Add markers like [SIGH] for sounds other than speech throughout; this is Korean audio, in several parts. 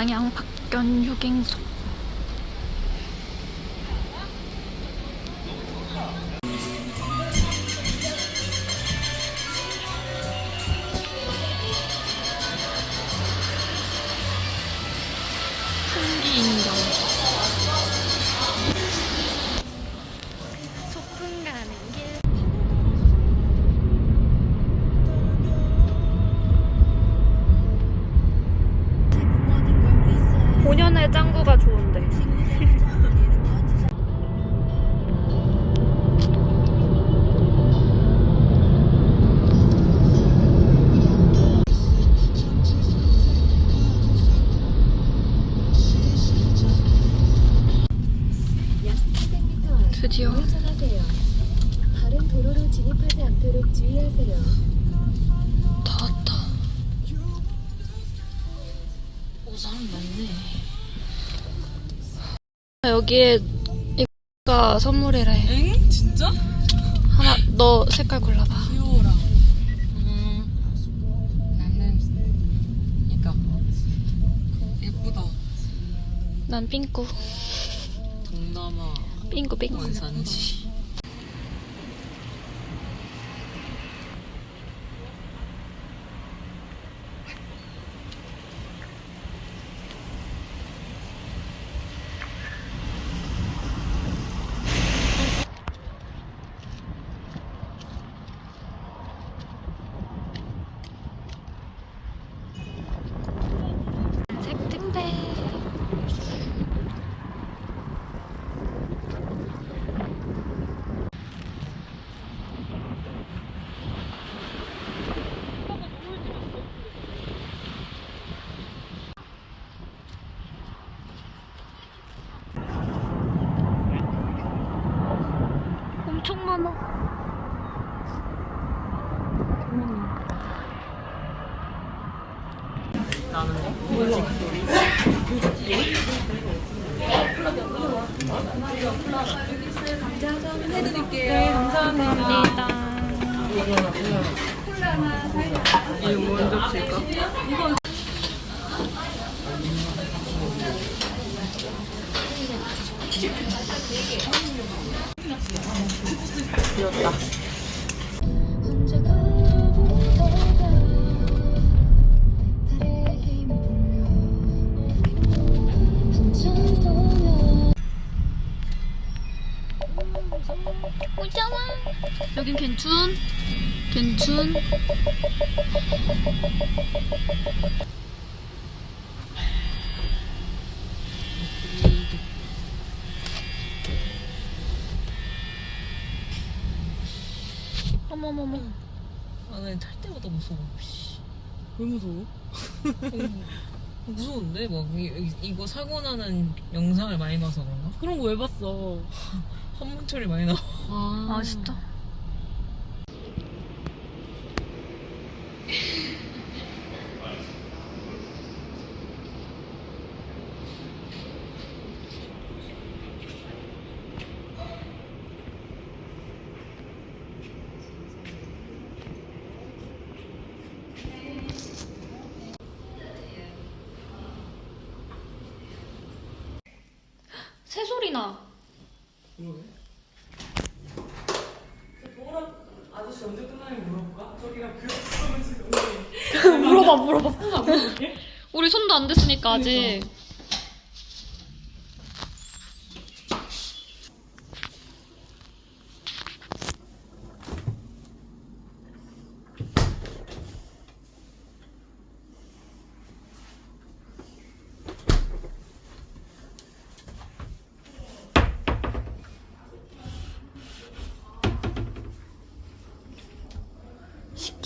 방향 박견 휴게소. 진입하지 않도록 주의하세요. 다 왔다. 오, 사람 많네. 여기에 이가 선물이라 해. 엥? 진짜? 하나, 너 색깔 골라봐. 귀여워라. 음, 나는 그러니까 예쁘다. 난 핑크. 동남아 핑크, 핑크. 원산지. 색등대. 엄청 많아. 감사합니다. 이거 먼저 쓸까? 귀엽다. 오잖아. 여긴 괜춘. 괜춘. 어머머머. 나는 탈 때마다 무서워. 씨. 왜 무서워? 무서운데? 막 이, 이- 이거 사고 나는 영상을 많이 봐서 그런가? 그런 거 왜 봤어? [LAUGHS] 한문철이 많이 나와. 아 진짜. 새소리 나. 아저씨 언제 끝나는지 물어볼까? 저기가 그 물어봐 물어봐. 우리 손도 안 됐으니까 아직.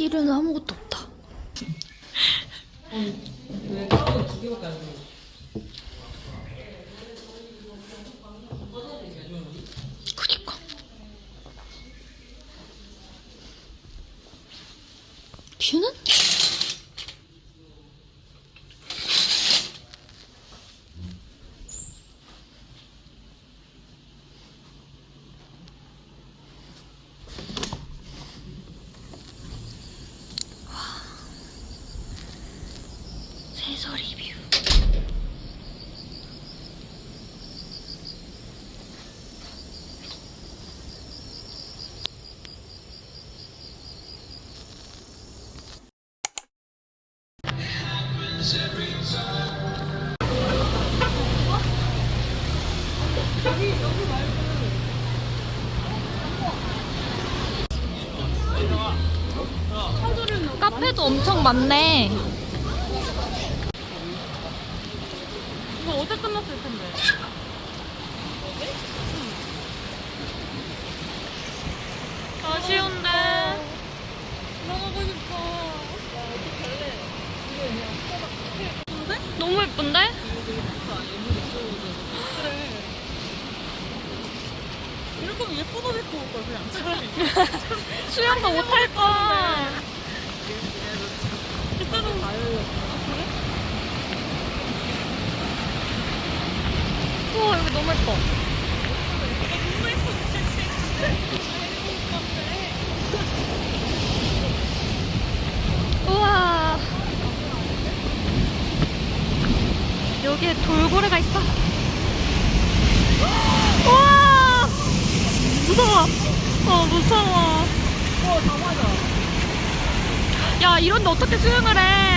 식기류는 아무것도 없다. 왜 가방이 두 개밖에 안들 카페도 엄청 많네. 이거 어제 끝났을 텐데. 응. 아쉬운데. 들어가고 싶어. 너무 예쁜데? 이럴 거면 예쁜 옷 입고 올 걸, 그냥 차라리. [LAUGHS] 수영도 못할 걸. 우와 여기 너무 예뻐. 우와. 여기에 돌고래가 있어. 우와. 무서워. 어 무서워. 다 맞아. 야 이런데 어떻게 수영을 해?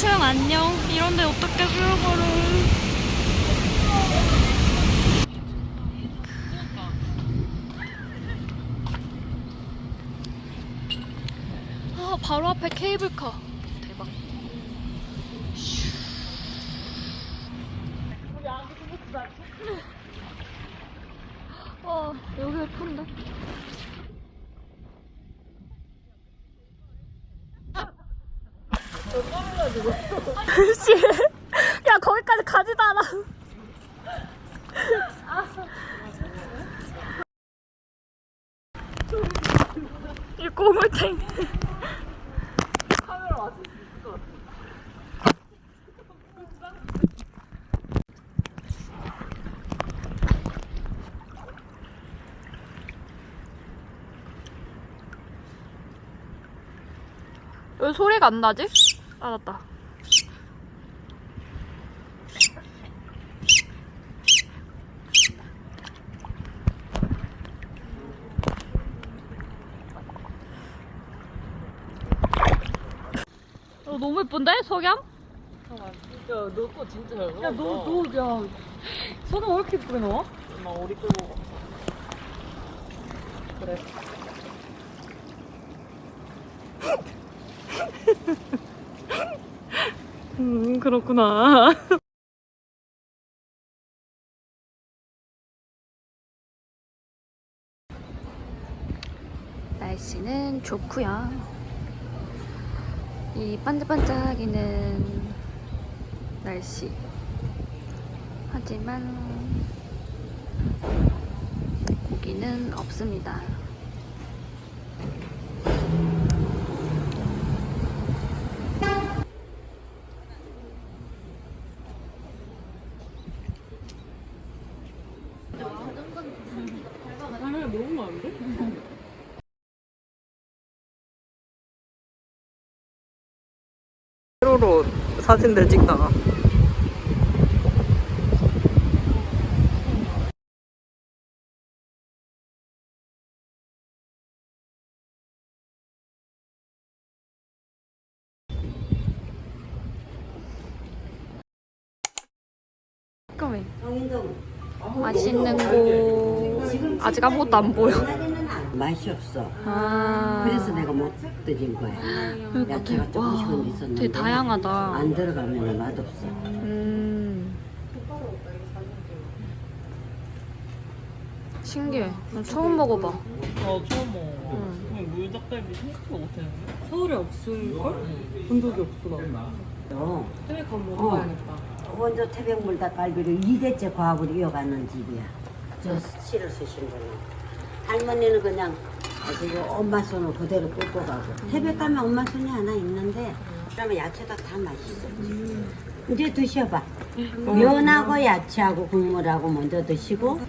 수영 안녕. 이런데 어떻게 수영을 해? 아 바로 앞에 케이블카. 대박. 와 여기 예쁜데. 씨, 야 거기까지 가지도 않아. 이 꼬물탱. 카메라 왔을 수 있을 것 같아. 왜 소리가 안 나지? 알았다. 어, 너무 예쁜데 석양? 진짜 너거 진짜 잘 나와. 야, 너, 너, 야. 소금 왜 이렇게 예쁘게 나와? 나 오리 끌고 가. 그래. 음 그렇구나. [LAUGHS] 날씨는 좋고요. 이 반짝반짝이는 날씨. 하지만 고기는 없습니다. 카메라 너무 많은데? 세로로 사진들 찍다가 잠깐만. 맛있는 곳 아직 아무것도 안 보여. [LAUGHS] 맛이 없어. 아. 그래서 내가 못 드린 거야. 그러니까 야채가 되게- 조금씩은 와, 있었는데 되게 다양하다. 안 들어가면 맛없어. 음. 신기해. 나 처음 먹어봐. 어 처음 먹어. 응. 물닭갈비 생각도 못했는데. 서울에 없을걸? 본 적이 없어, 나. 어. 해외 가면 먹어봐야겠다. 먼저 태백물 닭갈비를 2대째 과학으로 이어가는 집이야. 저 씨를 쓰신 거는. 할머니는 그냥 아주 엄마 손을 그대로 꽂고 가고. 태백 가면 엄마 손이 하나 있는데 그러면 야채가 다 맛있어. 이제 드셔봐. 면하고 야채하고 국물하고 먼저 드시고